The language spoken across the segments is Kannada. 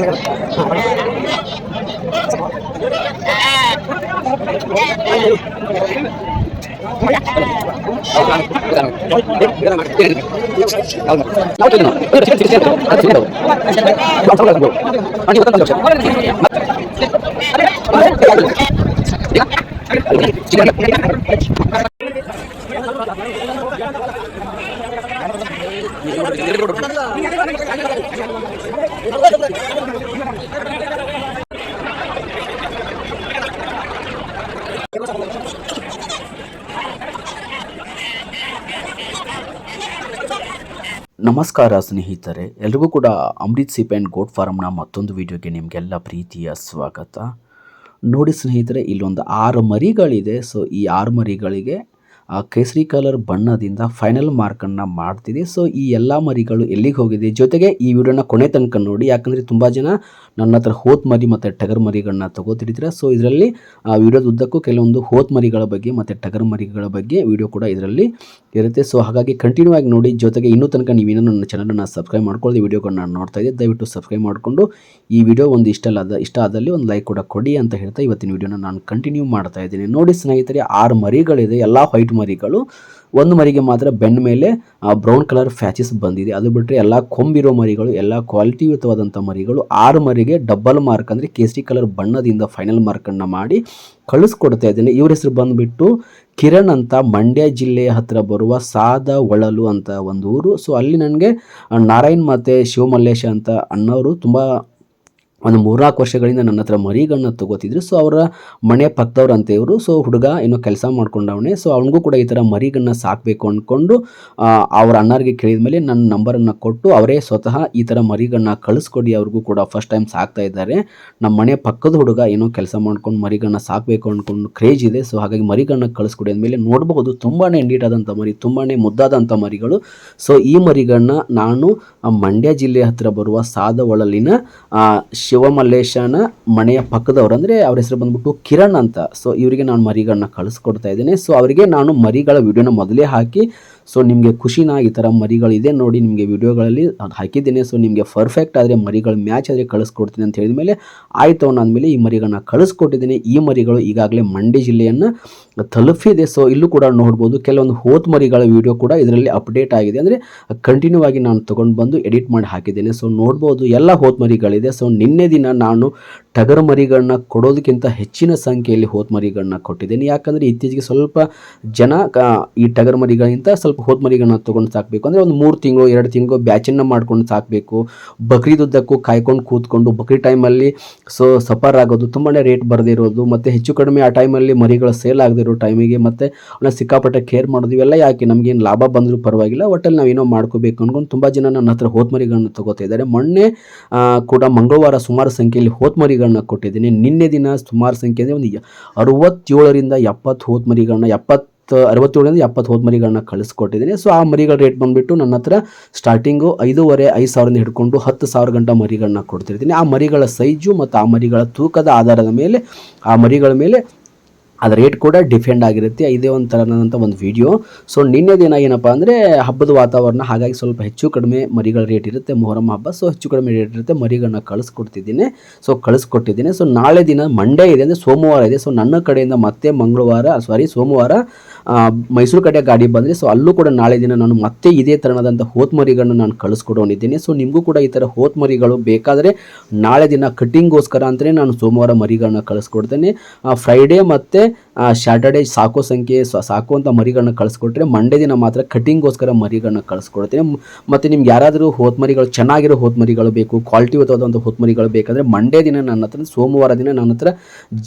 ಅದೇ ನಮಸ್ಕಾರ ಸ್ನೇಹಿತರೆ, ಎಲ್ರಿಗೂ ಕೂಡ ಅಮೃತ್ ಸಿಪ್ ಆ್ಯಂಡ್ ಗೋಟ್ ಫಾರ್ಮ್ನ ಮತ್ತೊಂದು ವಿಡಿಯೋಗೆ ನಿಮಗೆಲ್ಲ ಪ್ರೀತಿಯ ಸ್ವಾಗತ. ನೋಡಿ ಸ್ನೇಹಿತರೆ, ಇಲ್ಲೊಂದು ಆರು ಮರಿಗಳಿದೆ. ಸೊ ಈ ಆರು ಮರಿಗಳಿಗೆ ಆ ಕೇಸರಿ ಕಲರ್ ಬಣ್ಣದಿಂದ ಫೈನಲ್ ಮಾರ್ಕನ್ನು ಮಾಡ್ತಿದೆ. ಸೊ ಈ ಎಲ್ಲ ಮರಿಗಳು ಎಲ್ಲಿಗೆ ಹೋಗಿದೆ? ಜೊತೆಗೆ ಈ ವಿಡಿಯೋನ ಕೊನೆ ತನಕ ನೋಡಿ, ಯಾಕಂದ್ರೆ ತುಂಬಾ ಜನ ನನ್ನ ಹತ್ರ ಹೋತ್ ಮರಿ ಮತ್ತೆ ಟಗರ್ ಮರಿಗಳನ್ನ ತಗೋತಿರ್ತೀರ. ಸೊ ಇದರಲ್ಲಿ, ಆ ವಿಡಿಯೋದ ಉದ್ದಕ್ಕೂ ಕೆಲವೊಂದು ಹೋತ್ ಮರಿಗಳ ಬಗ್ಗೆ ಮತ್ತೆ ಟಗರ್ ಮರಿಗಳ ಬಗ್ಗೆ ವಿಡಿಯೋ ಕೂಡ ಇದರಲ್ಲಿ ಇರುತ್ತೆ. ಸೊ ಹಾಗಾಗಿ ಕಂಟಿನ್ಯೂ ಆಗಿ ನೋಡಿ, ಜೊತೆಗೆ ಇನ್ನೂ ತನಕ ನೀವೇನೋ ನನ್ನ ಚಾನಲನ್ನು ಸಬ್ಸ್ಕ್ರೈಬ್ ಮಾಡ್ಕೊಳ್ಳಿ ವಿಡಿಯೋಗಳನ್ನ ನೋಡ್ತಾ ಇದ್ದೆ, ದಯವಿಟ್ಟು ಸಬ್ಸ್ಕ್ರೈಬ್ ಮಾಡಿಕೊಂಡು ಈ ವಿಡಿಯೋ ಒಂದು ಇಷ್ಟ ಅಲ್ಲ ಇಷ್ಟ ಆದಲ್ಲಿ ಒಂದು ಲೈಕ್ ಕೂಡ ಕೊಡಿ ಅಂತ ಹೇಳ್ತಾ ಇವತ್ತಿನ ವಿಡಿಯೋನ ನಾನು ಕಂಟಿನ್ಯೂ ಮಾಡ್ತಾ ಇದ್ದೀನಿ. ನೋಡಿ ಸ್ನೇಹಿತರೆ, ಆರು ಮರಿಗಳಿದೆ, ಎಲ್ಲ ವೈಟ್ ಮರಿಗಳು, ಒಂದು ಮರಿಗೆ ಮಾತ್ರ ಬೆನ್ನ ಮೇಲೆ ಬ್ರೌನ್ ಕಲರ್ ಫ್ಯಾಚಸ್ ಬಂದಿದೆ. ಅದು ಬಿಟ್ಟರೆ ಎಲ್ಲ ಕೊಂಬಿರೋ ಮರಿಗಳು, ಎಲ್ಲ ಕ್ವಾಲಿಟಿಯುತವಾದಂಥ ಮರಿಗಳು, ಆರು ಮರಿಗೆ ಡಬಲ್ ಮಾರ್ಕ್ ಅಂದರೆ ಕೇಸರಿ ಕಲರ್ ಬಣ್ಣದಿಂದ ಫೈನಲ್ ಮಾರ್ಕನ್ನು ಮಾಡಿ ಕಳಿಸ್ಕೊಡ್ತಾ ಇದ್ದೇನೆ. ಇವ್ರ ಹೆಸರು ಬಂದುಬಿಟ್ಟು ಕಿರಣ್ ಅಂತ, ಮಂಡ್ಯ ಜಿಲ್ಲೆಯ ಹತ್ತಿರ ಬರುವ ಸಾದ ಒಳಲು ಅಂತ ಒಂದು ಊರು. ಸೊ ಅಲ್ಲಿ ನನಗೆ ನಾರಾಯಣ್ ಮತ್ತು ಶಿವಮಲ್ಲೇಶ ಅಂತ ಅನ್ನೋರು ತುಂಬ ಒಂದು ಮೂರ್ನಾಲ್ಕು ವರ್ಷಗಳಿಂದ ನನ್ನ ಹತ್ರ ಮರಿಗಳನ್ನ ತಗೋತಿದ್ರು. ಸೊ ಅವರ ಮನೆ ಅಂತ ಇವರು ಸೊ ಹುಡುಗ ಏನೋ ಕೆಲಸ ಮಾಡ್ಕೊಂಡವನೇ. ಸೊ ಅವನಿಗೂ ಕೂಡ ಈ ಥರ ಮರಿಗಳನ್ನ ಸಾಕಬೇಕು ಅಂದ್ಕೊಂಡು ಅವ್ರ ಅಣ್ಣರಿಗೆ ಕೇಳಿದ ಮೇಲೆ ನನ್ನ ನಂಬರನ್ನು ಕೊಟ್ಟು ಅವರೇ ಸ್ವತಃ ಈ ಥರ ಮರಿಗಳನ್ನ ಕಳಿಸ್ಕೊಡಿ, ಅವ್ರಿಗೂ ಕೂಡ ಫಸ್ಟ್ ಟೈಮ್ ಸಾಕ್ತಾ ಇದ್ದಾರೆ. ನಮ್ಮ ಮನೆ ಪಕ್ಕದ ಹುಡುಗ ಏನೋ ಕೆಲಸ ಮಾಡ್ಕೊಂಡು ಮರಿಗಳನ್ನ ಸಾಕಬೇಕು ಅಂದ್ಕೊಂಡು ಕ್ರೇಜ್ ಇದೆ. ಸೊ ಹಾಗಾಗಿ ಮರಿಗಳನ್ನ ಕಳಿಸ್ಕೊಡಿ ಅಂದಮೇಲೆ ನೋಡಬಹುದು ತುಂಬಾ ನೀಟಾದಂಥ ಮರಿ ತುಂಬಾ ಮುದ್ದಾದಂಥ ಮರಿಗಳು. ಸೊ ಈ ಮರಿಗಳನ್ನ ನಾನು ಮಂಡ್ಯ ಜಿಲ್ಲೆ ಹತ್ತಿರ ಬರುವ ಸಾದವಳಲಿನ ಶಿವಮಲ್ಲೇಶನ ಮನೆಯ ಪಕ್ಕದವರು ಅಂದರೆ ಅವ್ರ ಹೆಸರು ಬಂದ್ಬಿಟ್ಟು ಕಿರಣ್ ಅಂತ. ಸೊ ಇವರಿಗೆ ನಾನು ಮರಿಗಳನ್ನ ಕಳಿಸ್ಕೊಡ್ತಾ ಇದ್ದೀನಿ. ಸೊ ಅವರಿಗೆ ನಾನು ಮರಿಗಳ ವಿಡಿಯೋನ ಮೊದಲೇ ಹಾಕಿ ಸೊ ನಿಮಗೆ ಖುಷಿನ ಈ ಥರ ಮರಿಗಳಿದೆ ನೋಡಿ, ನಿಮಗೆ ವಿಡಿಯೋಗಳಲ್ಲಿ ಹಾಕಿದ್ದೇನೆ. ಸೊ ನಿಮಗೆ ಪರ್ಫೆಕ್ಟ್ ಆದರೆ ಮರಿಗಳು ಮ್ಯಾಚ್ ಆದರೆ ಕಳಿಸ್ಕೊಡ್ತೀನಿ ಅಂತ ಹೇಳಿದ ಮೇಲೆ ಆಯಿತು ಅಂದಮೇಲೆ ಈ ಮರಿಗಳನ್ನ ಕಳಿಸ್ಕೊಟ್ಟಿದ್ದೀನಿ. ಈ ಮರಿಗಳು ಈಗಾಗಲೇ ಮಂಡ್ಯ ಜಿಲ್ಲೆಯನ್ನು ತಲುಪಿದೆ. ಸೊ ಇಲ್ಲೂ ಕೂಡ ನೋಡ್ಬೋದು, ಕೆಲವೊಂದು ಹೋತ್ ಮರಿಗಳ ವಿಡಿಯೋ ಕೂಡ ಇದರಲ್ಲಿ ಅಪ್ಡೇಟ್ ಆಗಿದೆ. ಅಂದರೆ ಕಂಟಿನ್ಯೂ ಆಗಿ ನಾನು ತೊಗೊಂಡು ಬಂದು ಎಡಿಟ್ ಮಾಡಿ ಹಾಕಿದ್ದೇನೆ. ಸೊ ನೋಡ್ಬೋದು, ಎಲ್ಲ ಹೋತ್ ಮರಿಗಳಿದೆ. ಸೊ ನಿನ್ನೆ ದಿನ ನಾನು ಟಗರ್ ಮರಿಗಳನ್ನ ಕೊಡೋದಕ್ಕಿಂತ ಹೆಚ್ಚಿನ ಸಂಖ್ಯೆಯಲ್ಲಿ ಹೋತ್ ಮರಿಗಳನ್ನ ಕೊಟ್ಟಿದ್ದೇನೆ. ಯಾಕಂದರೆ ಇತ್ತೀಚೆಗೆ ಸ್ವಲ್ಪ ಜನ ಈ ಟಗರ್ ಮರಿಗಳಿಗಿಂತ ಸ್ವಲ್ಪ ಹೋತ್ ತಗೊಂಡು ಸಾಕಬೇಕು. ಅಂದರೆ ಒಂದು ಮೂರು ತಿಂಗಳು, ಎರಡು ತಿಂಗಳು ಬ್ಯಾಚನ್ನು ಮಾಡ್ಕೊಂಡು ಸಾಕಬೇಕು. ಬಕ್ರೀದುದ್ದಕ್ಕೂ ಕಾಯ್ಕೊಂಡು ಕೂತ್ಕೊಂಡು ಬಕ್ರಿ ಟೈಮಲ್ಲಿ ಸೊ, ಸಫರ್ ಆಗೋದು ತುಂಬಾ ರೇಟ್ ಬರದಿರೋದು, ಮತ್ತು ಹೆಚ್ಚು ಕಡಿಮೆ ಆ ಟೈಮಲ್ಲಿ ಮರಿಗಳು ಸೇಲ್ ಆಗದಿರೋ ಟೈಮಿಗೆ ಮತ್ತು ಅವನ್ನ ಸಿಕ್ಕಾಪಟ್ಟೆ ಕೇರ್ ಮಾಡೋದು, ಇವೆಲ್ಲ ಯಾಕೆ ನಮಗೇನು ಲಾಭ ಬಂದರೂ ಪರವಾಗಿಲ್ಲ. ಒಟ್ಟಲ್ಲಿ ನಾವೇನೋ ಮಾಡ್ಕೋಬೇಕು ಅನ್ಕೊಂಡು ತುಂಬ ಜನ ನನ್ನ ಹತ್ರ ಹೋದ್ಮರಿಗಳನ್ನ ತೊಗೋತಾ ಇದ್ದಾರೆ. ಮೊನ್ನೆ ಕೂಡ ಮಂಗಳವಾರ ಸುಮಾರು ಸಂಖ್ಯೆಯಲ್ಲಿ ಹೋದ್ಮರಿಗಳನ್ನ ಕೊಟ್ಟಿದ್ದೀನಿ. ನಿನ್ನೆ ದಿನ ಸುಮಾರು ಸಂಖ್ಯೆ ಅಂದರೆ ಒಂದು ಅರವತ್ತೇಳರಿಂದ ಎಪ್ಪತ್ತು ಹೋದ್ಮರಿಗಳನ್ನ, ಎಪ್ಪತ್ತು ಅರವತ್ತೇಳರಿಂದ ಎಪ್ಪತ್ತು ಹೋದ ಮರಿಗಳನ್ನ ಕಳಿಸ್ಕೊಟ್ಟಿದ್ದೀನಿ. ಸೊ ಆ ಮರಿಗಳ ರೇಟ್ ಬಂದುಬಿಟ್ಟು ನನ್ನ ಹತ್ರ ಸ್ಟಾರ್ಟಿಂಗು ಐದೂವರೆ ಐದು ಸಾವಿರದಿಂದ ಹಿಡ್ಕೊಂಡು ಹತ್ತು ಸಾವಿರ ಗಂಟ ಮರಿಗಳನ್ನ ಕೊಡ್ತಿರ್ತೀನಿ. ಆ ಮರಿಗಳ ಸೈಜು ಮತ್ತು ಆ ಮರಿಗಳ ತೂಕದ ಆಧಾರದ ಮೇಲೆ, ಆ ಮರಿಗಳ ಮೇಲೆ ಅದರ ರೇಟ್ ಕೂಡ ಡಿಫೆಂಡ್ ಆಗಿರುತ್ತೆ. ಇದೇ ಒಂದು ಥರನಾದಂಥ ಒಂದು ವಿಡಿಯೋ ಸೊ ನಿನ್ನೆ ದಿನ ಏನಪ್ಪ ಅಂದರೆ ಹಬ್ಬದ ವಾತಾವರಣ ಹಾಗಾಗಿ ಸ್ವಲ್ಪ ಹೆಚ್ಚು ಕಡಿಮೆ ಮರಿಗಳ ರೇಟ್ ಇರುತ್ತೆ ಮೊಹರಂ ಹಬ್ಬ. ಸೊ ಹೆಚ್ಚು ಕಡಿಮೆ ರೇಟ್ ಇರುತ್ತೆ ಮರಿಗಳನ್ನ ಕಳಿಸ್ಕೊಡ್ತಿದ್ದೀನಿ. ಸೊ ಕಳಿಸ್ಕೊಟ್ಟಿದ್ದೀನಿ. ಸೊ ನಾಳೆ ದಿನ ಮಂಡೇ ಇದೆ ಅಂದರೆ ಸೋಮವಾರ ಇದೆ. ಸೊ ನನ್ನ ಕಡೆಯಿಂದ ಮತ್ತೆ ಮಂಗಳವಾರ ಸಾರಿ ಸೋಮವಾರ ಮೈಸೂರು ಕಡೆ ಗಾಡಿ ಬಂದರೆ ಸೊ ಅಲ್ಲೂ ಕೂಡ ನಾಳೆ ದಿನ ನಾನು ಮತ್ತೆ ಇದೇ ಥರನಾದಂಥ ಹೋತ್ಮರಿಗಳನ್ನು ನಾನು ಕಳಿಸ್ಕೊಡೋನಿದ್ದೀನಿ. ಸೊ ನಿಮಗೂ ಕೂಡ ಈ ಥರ ಹೋತ್ಮರಿಗಳು ಬೇಕಾದರೆ ನಾಳೆ ದಿನ ಕಟ್ಟಿಂಗ್ಗೋಸ್ಕರ ಅಂತಲೇ ನಾನು ಸೋಮವಾರ ಮರಿಗಳನ್ನ ಕಳಿಸ್ಕೊಡ್ತೇನೆ. ಫ್ರೈಡೇ ಮತ್ತು ಸ್ಯಾಟರ್ಡೇ ಸಾಕೋ ಸಂಖ್ಯೆ ಸಾಕುವಂಥ ಮರಿಗಳನ್ನ ಕಳಿಸ್ಕೊಟ್ರೆ ಮಂಡೇ ದಿನ ಮಾತ್ರ ಕಟಿಂಗ್ಗೋಸ್ಕರ ಮರಿಗಳನ್ನ ಕಳಿಸ್ಕೊಡ್ತೀನಿ. ಮತ್ತು ನಿಮ್ಗೆ ಯಾರಾದರೂ ಹೋದ ಮರಿಗಳು, ಚೆನ್ನಾಗಿರೋ ಹೋದ ಮರಿಗಳು ಬೇಕು ಕ್ವಾಲಿಟಿಯುತವಾದಂಥ ಹೋದ ಮರಿಗಳು ಬೇಕಂದರೆ ಮಂಡೇ ದಿನ ನನ್ನ ಹತ್ರ, ಸೋಮವಾರ ದಿನ ನನ್ನ ಹತ್ರ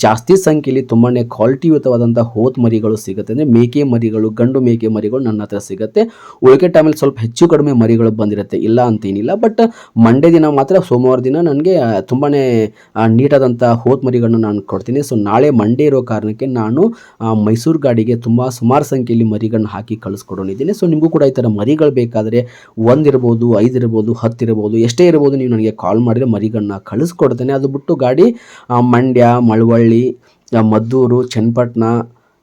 ಜಾಸ್ತಿ ಸಂಖ್ಯೆಯಲ್ಲಿ ತುಂಬಾ ಕ್ವಾಲಿಟಿಯುತವಾದಂಥ ಹೋತ್ ಮರಿಗಳು ಸಿಗುತ್ತೆ. ಅಂದರೆ ಮೇಕೆ ಮರಿಗಳು, ಗಂಡು ಮೇಕೆ ಮರಿಗಳು ನನ್ನ ಹತ್ರ ಸಿಗುತ್ತೆ. ಉಳಿಕೆ ಟೈಮಲ್ಲಿ ಸ್ವಲ್ಪ ಹೆಚ್ಚು ಕಡಿಮೆ ಮರಿಗಳು ಬಂದಿರುತ್ತೆ. ಇಲ್ಲ ಅಂತೇನಿಲ್ಲ. ಬಟ್ ಮಂಡೇ ದಿನ ಮಾತ್ರ, ಸೋಮವಾರ ದಿನ ನನಗೆ ತುಂಬಾ ನೀಟಾದಂಥ ಹೋತ್ ಮರಿಗಳನ್ನ ನಾನು ಕೊಡ್ತೀನಿ. ಸೊ ನಾಳೆ ಮಂಡೇ ಇರೋ ಕಾರಣಕ್ಕೆ ನಾನು ಆ, ಮೈಸೂರು ಗಾಡಿಗೆ ತುಂಬ ಸುಮಾರು ಸಂಖ್ಯೆಯಲ್ಲಿ ಮರಿಗಳನ್ನ ಹಾಕಿ ಕಳಿಸ್ಕೊಡೋನಿದ್ದೀನಿ. ಸೊ ನಿಮಗೂ ಕೂಡ ಈ ಥರ ಮರಿಗಳು ಬೇಕಾದರೆ ಒಂದಿರ್ಬೋದು ಐದಿರ್ಬೋದು ಹತ್ತಿರ್ಬೋದು ಎಷ್ಟೇ ಇರ್ಬೋದು ನೀವು ನನಗೆ ಕಾಲ್ ಮಾಡಿದರೆ ಮರಿಗಳನ್ನ ಕಳಿಸ್ಕೊಡ್ತೇನೆ. ಅದು ಬಿಟ್ಟು ಗಾಡಿ ಮಂಡ್ಯ ಮಳವಳ್ಳಿ ಮದ್ದೂರು ಚನ್ನಪಟ್ಟಣ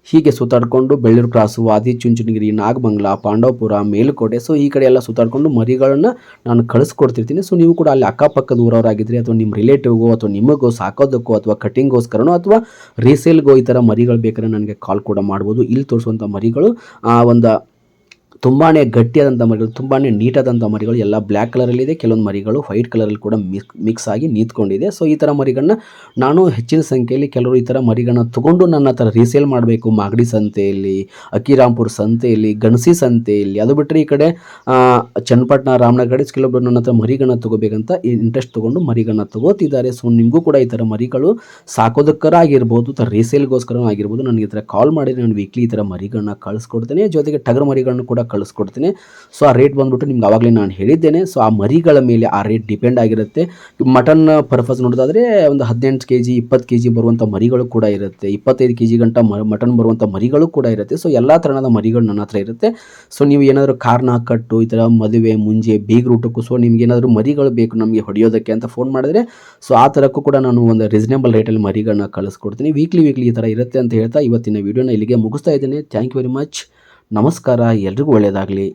ಹೀಗೆ ಸುತ್ತಾಡ್ಕೊಂಡು ಬೆಳ್ಳೂರು ಕ್ರಾಸು ಆದಿ ಚುಂಚನಗಿರಿ ನಾಗಮಂಗಲ ಪಾಂಡವಪುರ ಮೇಲುಕೋಟೆ ಸೊ ಈ ಕಡೆ ಎಲ್ಲ ಸುತ್ತಾಡ್ಕೊಂಡು ಮರಿಗಳನ್ನು ನಾನು ಕಳಿಸ್ಕೊಡ್ತಿರ್ತೀನಿ. ಸೊ ನೀವು ಕೂಡ ಅಲ್ಲಿ ಅಕ್ಕಪಕ್ಕದ ಊರವರಾಗಿದ್ದರೆ ಅಥವಾ ನಿಮ್ಮ ರಿಲೇಟಿವ್ಗೋ ಅಥವಾ ನಿಮಗೋ ಸಾಕೋದಕ್ಕೋ ಅಥವಾ ಕಟಿಂಗ್ಗೋಸ್ಕರನೋ ಅಥವಾ ರೀಸೇಲ್ಗೋ ಈ ಥರ ಮರಿಗಳು ಬೇಕಾದ್ರೆ ನನಗೆ ಕಾಲ್ ಕೂಡ ಮಾಡ್ಬೋದು. ಇಲ್ಲಿ ತೋರಿಸುವಂಥ ಮರಿಗಳು ಆ, ಒಂದು ತುಂಬಾ ಗಟ್ಟಿಯಾದಂಥ ಮರಿಗಳು ತುಂಬಾ ನೀಟಾದಂಥ ಮರಿಗಳು, ಎಲ್ಲ ಬ್ಲ್ಯಾಕ್ ಕಲರಲ್ಲಿದೆ ಕೆಲವೊಂದು ಮರಿಗಳು ವೈಟ್ ಕಲರಲ್ಲಿ ಕೂಡ ಮಿಕ್ಸ್ ಮಿಕ್ಸ್ ಆಗಿ ನಿಂತ್ಕೊಂಡಿದೆ. ಸೊ ಈ ಥರ ಮರಿಗಳನ್ನ ನಾನು ಹೆಚ್ಚಿನ ಸಂಖ್ಯೆಯಲ್ಲಿ ಕೆಲವರು ಈ ಥರ ಮರಿಗಳನ್ನ ತೊಗೊಂಡು ನನ್ನ ಹತ್ರ ರೀಸೇಲ್ ಮಾಡಬೇಕು. ಮಾಗಡಿ ಸಂತೆಯಲ್ಲಿ ಅಕ್ಕಿರಾಂಪುರ್ ಸಂತೆಯಲ್ಲಿ, ಗಣಸಿ ಸಂತೆಯಲ್ಲಿ, ಅದು ಬಿಟ್ಟರೆ ಈ ಕಡೆ ಚನ್ನಪಟ್ಟಣ, ರಾಮನಗರ ಕೆಲವೊಬ್ಬರು ನನ್ನ ಹತ್ರ ಮರಿಗಳನ್ನ ತೊಗೋಬೇಕಂತ ಇಂಟ್ರೆಸ್ಟ್ ತೊಗೊಂಡು ಮರಿಗಳನ್ನ ತಗೋತಿದ್ದಾರೆ. ಸೊ ನಿಮಗೂ ಕೂಡ ಈ ಥರ ಮರಿಗಳು ಸಾಕೋದಕ್ಕರ ಆಗಿರ್ಬೋದು ಅಥವಾ ರೀಸೇಲ್ಗೋಸ್ಕರ ಆಗಿರ್ಬೋದು. ನನಗೆ ಈ ಥರ ಕಾಲ್ ಮಾಡಿ ನಾನು ವೀಕ್ಲಿ ಈ ಥರ ಮರಿಗಳನ್ನ ಕಳಿಸ್ಕೊಡ್ತೇನೆ. ಜೊತೆಗೆ ಟಗರ್ ಮರಿಗಳನ್ನು ಕೂಡ ಕಳಿಸ್ಕೊಡ್ತೀನಿ. ಸೊ ಆ ರೇಟ್ ಬಂದ್ಬಿಟ್ಟು ನಿಮ್ಗೆ ಆವಾಗಲೇ ನಾನು ಹೇಳಿದ್ದೇನೆ. ಸೊ ಆ ಮರಿಗಳ ಮೇಲೆ ಆ ರೇಟ್ ಡಿಪೆಂಡ್ ಆಗಿರುತ್ತೆ. ಮಟನ್ ಪರ್ಪಸ್ ನೋಡೋದಾದ್ರೆ ಒಂದು ಹದಿನೆಂಟು ಕೆ ಜಿ ಇಪ್ಪತ್ತು ಕೆ ಜಿ ಬರುವಂಥ ಮರಿಗಳು ಕೂಡ ಇರುತ್ತೆ. ಇಪ್ಪತ್ತೈದು ಕೆ ಜಿ ಗಂಟ ಮಟನ್ ಬರುವಂಥ ಮರಿಗಳು ಕೂಡ ಇರುತ್ತೆ. ಸೊ ಎಲ್ಲ ಥರದ ಮರಿಗಳು ನನ್ನ ಹತ್ರ ಇರುತ್ತೆ. ಸೊ ನೀವು ಏನಾದರೂ ಕಾರ್ನ ಕಟ್ಟು, ಈ ಥರ ಮದುವೆ, ಮುಂಜೆ ಬೀಗ್ ರೂಟಕ್ಕೂ ಸೊ ನಿಮ್ಗೆ ಏನಾದರೂ ಮರಿಗಳು ಬೇಕು ನಮಗೆ ಹೊಡೆಯೋದಕ್ಕೆ ಅಂತ ಫೋನ್ ಮಾಡಿದ್ರೆ ಸೊ ಆ ಥರಕ್ಕೂ ಕೂಡ ನಾನು ಒಂದು ರೀಸನೇಬಲ್ ರೇಟಲ್ಲಿ ಮರಿಗಳನ್ನ ಕಳಿಸ್ಕೊಡ್ತೀನಿ. ವೀಕ್ಲಿ ವೀಕ್ಲಿ ಈ ಥರ ಇರುತ್ತೆ ಅಂತ ಹೇಳ್ತಾ ಇವತ್ತಿನ ವಿಡಿಯೋನ ಇಲ್ಲಿಗೆ ಮುಗಿಸ್ತಾ ಇದ್ದೇನೆ. ಥ್ಯಾಂಕ್ ಯು ವೆರಿ ಮಚ್ ನಮಸ್ಕಾರ ಎಲ್ರಿಗೂ ಒಳ್ಳೆಯದಾಗಲಿ.